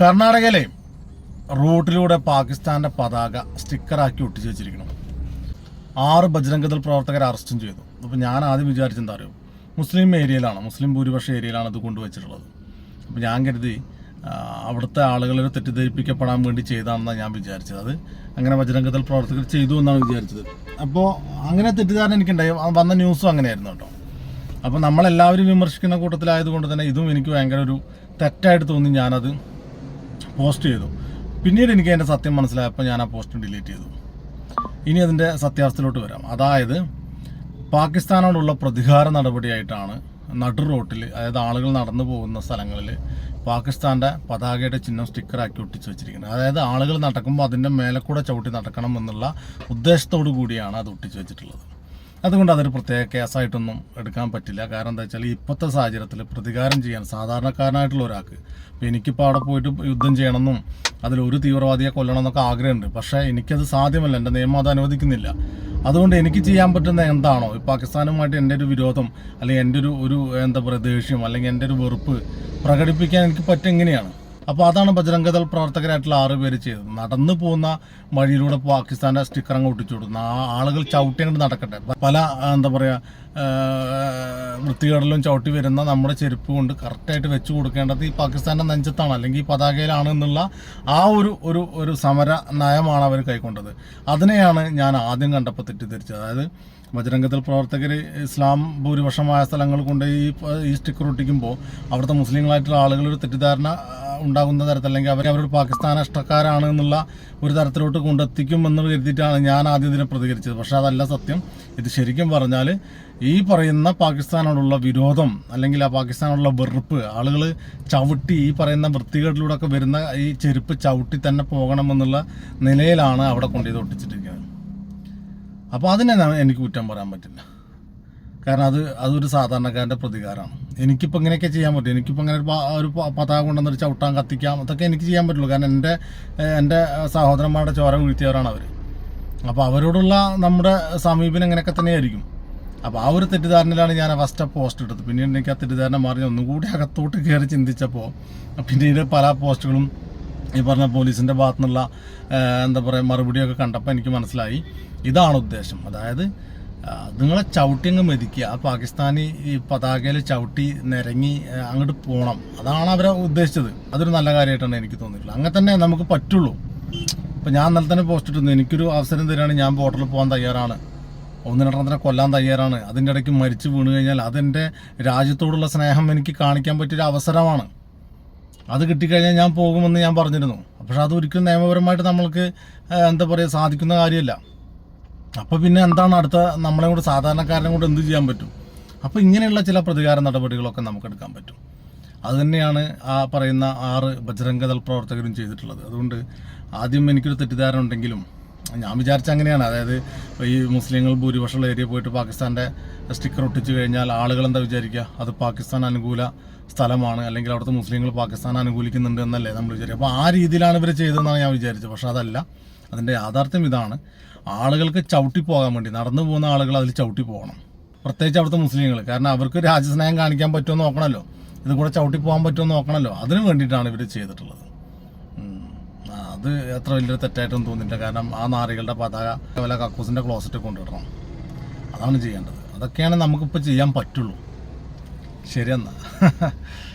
കർണാടകയിലെ റൂട്ടിലൂടെ പാകിസ്ഥാന്റെ പതാക സ്റ്റിക്കറാക്കി ഒട്ടിച്ച് വെച്ചിരിക്കണം ആറ് ബജ്രംഗദൾ പ്രവർത്തകരെ അറസ്റ്റും ചെയ്തു. അപ്പോൾ ഞാൻ ആദ്യം വിചാരിച്ചെന്താ അറിയോ? മുസ്ലിം ഏരിയയിലാണ് മുസ്ലിം ഭൂരിപക്ഷ ഏരിയയിലാണ് അത് കൊണ്ടുവച്ചിട്ടുള്ളത്. അപ്പോൾ ഞാൻ കരുതി അവിടുത്തെ ആളുകളെ തെറ്റിദ്ധരിപ്പിക്കപ്പെടാൻ വേണ്ടി ചെയ്താണെന്നാണ് ഞാൻ വിചാരിച്ചത്. അത് അങ്ങനെ ബജ്രംഗദൾ പ്രവർത്തകർ ചെയ്തു എന്നാണ് വിചാരിച്ചത്. അപ്പോൾ അങ്ങനെ തെറ്റിദ്ധാരണ എനിക്കുണ്ടായി. വന്ന ന്യൂസും അങ്ങനെയായിരുന്നു കേട്ടോ. അപ്പോൾ നമ്മളെല്ലാവരും വിമർശിക്കുന്ന കൂട്ടത്തിലായതുകൊണ്ട് തന്നെ ഇതും എനിക്ക് ഭയങ്കര ഒരു തെറ്റായിട്ട് തോന്നി. ഞാനത് പോസ്റ്റ് ചെയ്തു. പിന്നീട് എനിക്ക് അതിന്റെ സത്യം മനസ്സിലായപ്പോൾ ഞാൻ ആ പോസ്റ്റ് ഡിലീറ്റ് ചെയ്തു. ഇനി അതിന്റെ സത്യാവസ്ഥയിലോട്ട് വരാം. അതായത് പാകിസ്ഥാനോടുള്ള പ്രതികാര നടപടിയായിട്ടാണ് നടു റോട്ടിൽ അതായത് ആളുകൾ നടന്നു പോകുന്ന സ്ഥലങ്ങളിൽ പാകിസ്ഥാന്റെ പതാകയുടെ ചിഹ്നം സ്റ്റിക്കറാക്കി ഒട്ടിച്ച് വെച്ചിരിക്കുന്നത്. അതായത് ആളുകൾ നടക്കുമ്പോൾ അതിന്റെ മേലെ കൂടെ ചവിട്ടി നടക്കണം എന്നുള്ള ഉദ്ദേശത്തോടു കൂടിയാണ് അത് ഒട്ടിച്ച് വെച്ചിട്ടുള്ളത്. അതുകൊണ്ട് അതൊരു പ്രത്യേക കേസായിട്ടൊന്നും എടുക്കാൻ പറ്റില്ല. കാരണം എന്താ വെച്ചാൽ ഇപ്പോഴത്തെ സാഹചര്യത്തിൽ പ്രതികാരം ചെയ്യാൻ സാധാരണക്കാരനായിട്ടുള്ള ഒരാൾക്ക് ഇപ്പം എനിക്കിപ്പോൾ അവിടെ പോയിട്ട് യുദ്ധം ചെയ്യണമെന്നും അതിൽ ഒരു തീവ്രവാദിയെ കൊല്ലണം എന്നൊക്കെ ആഗ്രഹമുണ്ട്. പക്ഷേ എനിക്കത് സാധ്യമല്ല. എന്റെ നിയമം അത് അനുവദിക്കുന്നില്ല. അതുകൊണ്ട് എനിക്ക് ചെയ്യാൻ പറ്റുന്ന എന്താണോ? ഈ പാകിസ്ഥാനുമായിട്ട് എന്റെ ഒരു വിരോധം അല്ലെങ്കിൽ എന്റെ ഒരു ഒരു എന്താ പറയുക ദേഷ്യം അല്ലെങ്കിൽ എന്റെ ഒരു വെറുപ്പ് പ്രകടിപ്പിക്കാൻ എനിക്ക് പറ്റും എങ്ങനെയാണ്? അപ്പോൾ അതാണ് ബജരംഗദൾ പ്രവർത്തകരായിട്ടുള്ള ആറ് പേര് ചെയ്തത്. നടന്നു പോകുന്ന വഴിയിലൂടെ പാകിസ്ഥാന്റെ സ്റ്റിക്കർ അങ്ങ് ഒട്ടിച്ചു കൊടുക്കുന്നു ആ ആളുകൾ ചവിട്ടി അങ്ങോട്ട് നടക്കട്ടെ. പല എന്താ പറയുക വൃത്തികേടലും ചവിട്ടി വരുന്ന നമ്മുടെ ചെരുപ്പ് കൊണ്ട് കറക്റ്റായിട്ട് വെച്ച് കൊടുക്കേണ്ടത് ഈ പാകിസ്ഥാന്റെ നെഞ്ചത്താണ് അല്ലെങ്കിൽ ഈ പതാകയിലാണ് എന്നുള്ള ആ ഒരു ഒരു ഒരു സമര നയമാണ് അവർ കൈക്കൊണ്ടത്. അതിനെയാണ് ഞാൻ ആദ്യം കണ്ടപ്പോൾ തെറ്റിദ്ധരിച്ചത്. അതായത് ബജരംഗത്തിൽ പ്രവർത്തകർ ഇസ്ലാം ഭൂരിപക്ഷമായ സ്ഥലങ്ങൾ കൊണ്ട് ഈ ഈ സ്റ്റിക്കർ ഒട്ടിക്കുമ്പോൾ അവിടുത്തെ മുസ്ലിങ്ങളായിട്ടുള്ള ആളുകൾ ഒരു തെറ്റിദ്ധാരണ ഉണ്ടാകുന്ന തരത്തിൽ അല്ലെങ്കിൽ അവർ അവരൊരു പാകിസ്ഥാൻ അഷ്ടക്കാരാണ് എന്നുള്ള ഒരു തരത്തിലോട്ട് കൊണ്ടെത്തിക്കും എന്ന് കരുതിയിട്ടാണ് ഞാൻ ആദ്യം ഇതിനെ പ്രതികരിച്ചത്. പക്ഷേ അതല്ല സത്യം. ഇത് ശരിക്കും പറഞ്ഞാൽ ഈ പറയുന്ന പാകിസ്ഥാനോടുള്ള വിരോധം അല്ലെങ്കിൽ ആ പാകിസ്ഥാനോടുള്ള വെറുപ്പ് ആളുകൾ ചവിട്ടി ഈ പറയുന്ന വൃത്തികേടിലൂടെ ഒക്കെ വരുന്ന ഈ ചെരുപ്പ് ചവിട്ടി തന്നെ പോകണമെന്നുള്ള നിലയിലാണ് അവിടെ കൊണ്ടുപോയി ഒട്ടിച്ചിട്ടിരിക്കുന്നത്. അപ്പോൾ അതിനെ എനിക്ക് കുറ്റം പറയാൻ പറ്റില്ല. കാരണം അത് അതൊരു സാധാരണക്കാരന്റെ പ്രതികാരമാണ്. എനിക്കിപ്പോൾ ഇങ്ങനെയൊക്കെ ചെയ്യാൻ പറ്റും. എനിക്കിപ്പോൾ ഇങ്ങനെ ഒരു പതാക കൊണ്ടുവന്നൊരു ചവിട്ടാൻ കത്തിക്കാം അതൊക്കെ എനിക്ക് ചെയ്യാൻ പറ്റുള്ളൂ. കാരണം എന്റെ എന്റെ സഹോദരന്മാരുടെ ചോര വീഴ്ത്തിയവരാണ് അവർ അപ്പോൾ അവരോടുള്ള നമ്മുടെ സമീപനം ഇങ്ങനെയൊക്കെ തന്നെയായിരിക്കും. അപ്പോൾ ആ ഒരു തെറ്റിദ്ധാരണയിലാണ് ഞാൻ ഫസ്റ്റ് പോസ്റ്റ് ഇട്ടത്. പിന്നീട് എനിക്ക് ആ തെറ്റിദ്ധാരണ മാറി ഒന്നും കൂടി അകത്തോട്ട് കയറി ചിന്തിച്ചപ്പോൾ പിന്നീട് പല പോസ്റ്റുകളും ഈ പറഞ്ഞ പോലീസിന്റെ ഭാഗത്തുനിന്നുള്ള എന്താ പറയുക മറുപടിയൊക്കെ കണ്ടപ്പോൾ എനിക്ക് മനസ്സിലായി. ഇതാണ് ഉദ്ദേശം. അതായത് നിങ്ങളെ ചവിട്ടി അങ്ങ് മെതിക്കുക. ആ പാകിസ്ഥാനി ഈ പതാകയിൽ ചവിട്ടി നിരങ്ങി അങ്ങോട്ട് പോകണം അതാണ് അവരെ ഉദ്ദേശിച്ചത്. അതൊരു നല്ല കാര്യമായിട്ടാണ് എനിക്ക് തോന്നിയിട്ടുള്ളത്. അങ്ങനെ തന്നെ നമുക്ക് പറ്റുള്ളൂ. ഇപ്പം ഞാൻ ഇന്നലെ തന്നെ പോസ്റ്റ് ഇട്ടിരുന്നു. എനിക്കൊരു അവസരം തരികയാണെങ്കിൽ ഞാൻ ബോർഡറിൽ പോകാൻ തയ്യാറാണ്. ഒന്നിനെണ്ണത്തിനെ കൊല്ലാൻ തയ്യാറാണ്. അതിന്റെ ഇടയ്ക്ക് മരിച്ചു വീണ് കഴിഞ്ഞാൽ അതെന്റെ രാജ്യത്തോടുള്ള സ്നേഹം എനിക്ക് കാണിക്കാൻ പറ്റിയൊരു അവസരമാണ്. അത് കിട്ടിക്കഴിഞ്ഞാൽ ഞാൻ പോകുമെന്ന് ഞാൻ പറഞ്ഞിരുന്നു. പക്ഷെ അത് ഒരിക്കലും നിയമപരമായിട്ട് നമ്മൾക്ക് എന്താ പറയുക സാധിക്കുന്ന കാര്യമല്ല. അപ്പോൾ പിന്നെ എന്താണ് അടുത്ത നമ്മളെ കൂടെ സാധാരണക്കാരനെ കൊണ്ട് എന്ത് ചെയ്യാൻ പറ്റും? അപ്പോൾ ഇങ്ങനെയുള്ള ചില പ്രതികാര നടപടികളൊക്കെ നമുക്ക് എടുക്കാൻ പറ്റും. അതുതന്നെയാണ് ആ പറയുന്ന ആറ് ബജരംഗദൾ പ്രവർത്തകരും ചെയ്തിട്ടുള്ളത്. അതുകൊണ്ട് ആദ്യം എനിക്കൊരു തെറ്റിദ്ധാരണ ഉണ്ടെങ്കിലും ഞാൻ വിചാരിച്ച അങ്ങനെയാണ്. അതായത് ഈ മുസ്ലിങ്ങൾ ഭൂരിപക്ഷമുള്ള ഏരിയ പോയിട്ട് പാകിസ്ഥാന്റെ സ്റ്റിക്കർ ഒട്ടിച്ചു കഴിഞ്ഞാൽ ആളുകൾ എന്താ വിചാരിക്കുക? അത് പാകിസ്ഥാൻ അനുകൂല സ്ഥലമാണ്. അല്ലെങ്കിൽ അവിടുത്തെ മുസ്ലിങ്ങൾ പാകിസ്ഥാൻ അനുകൂലിക്കുന്നുണ്ട് എന്നല്ലേ നമ്മൾ വിചാരിക്കുക. അപ്പോൾ ആ രീതിയിലാണ് ഇവർ ചെയ്തതെന്നാണ് ഞാൻ വിചാരിച്ചത്. പക്ഷേ അതല്ല. അതിന്റെ യാഥാർത്ഥ്യം ഇതാണ്. ആളുകൾക്ക് ചവിട്ടി പോകാൻ വേണ്ടി നടന്നു പോകുന്ന ആളുകൾ അതിൽ ചവിട്ടി പോകണം. പ്രത്യേകിച്ച് അവിടുത്തെ മുസ്ലിങ്ങൾ. കാരണം അവർക്ക് രാജ്യസ്നേഹം കാണിക്കാൻ പറ്റുമോ നോക്കണമല്ലോ. ഇത് കൂടെ ചവിട്ടി പോകാൻ പറ്റുമോ നോക്കണമല്ലോ. അതിന് വേണ്ടിയിട്ടാണ് ഇവർ ചെയ്തിട്ടുള്ളത്. അത് എത്ര വലിയൊരു തെറ്റായിട്ടൊന്നും തോന്നില്ല കാരണം ആ നാറികളുടെ പതാക വല്ല കക്കൂസിന്റെ ക്ലോസറ്റ് കൊണ്ടുവിടണം. അതാണ് ചെയ്യേണ്ടത്. അതൊക്കെയാണ് നമുക്കിപ്പോൾ ചെയ്യാൻ പറ്റുള്ളൂ. ശരിയെന്നാ.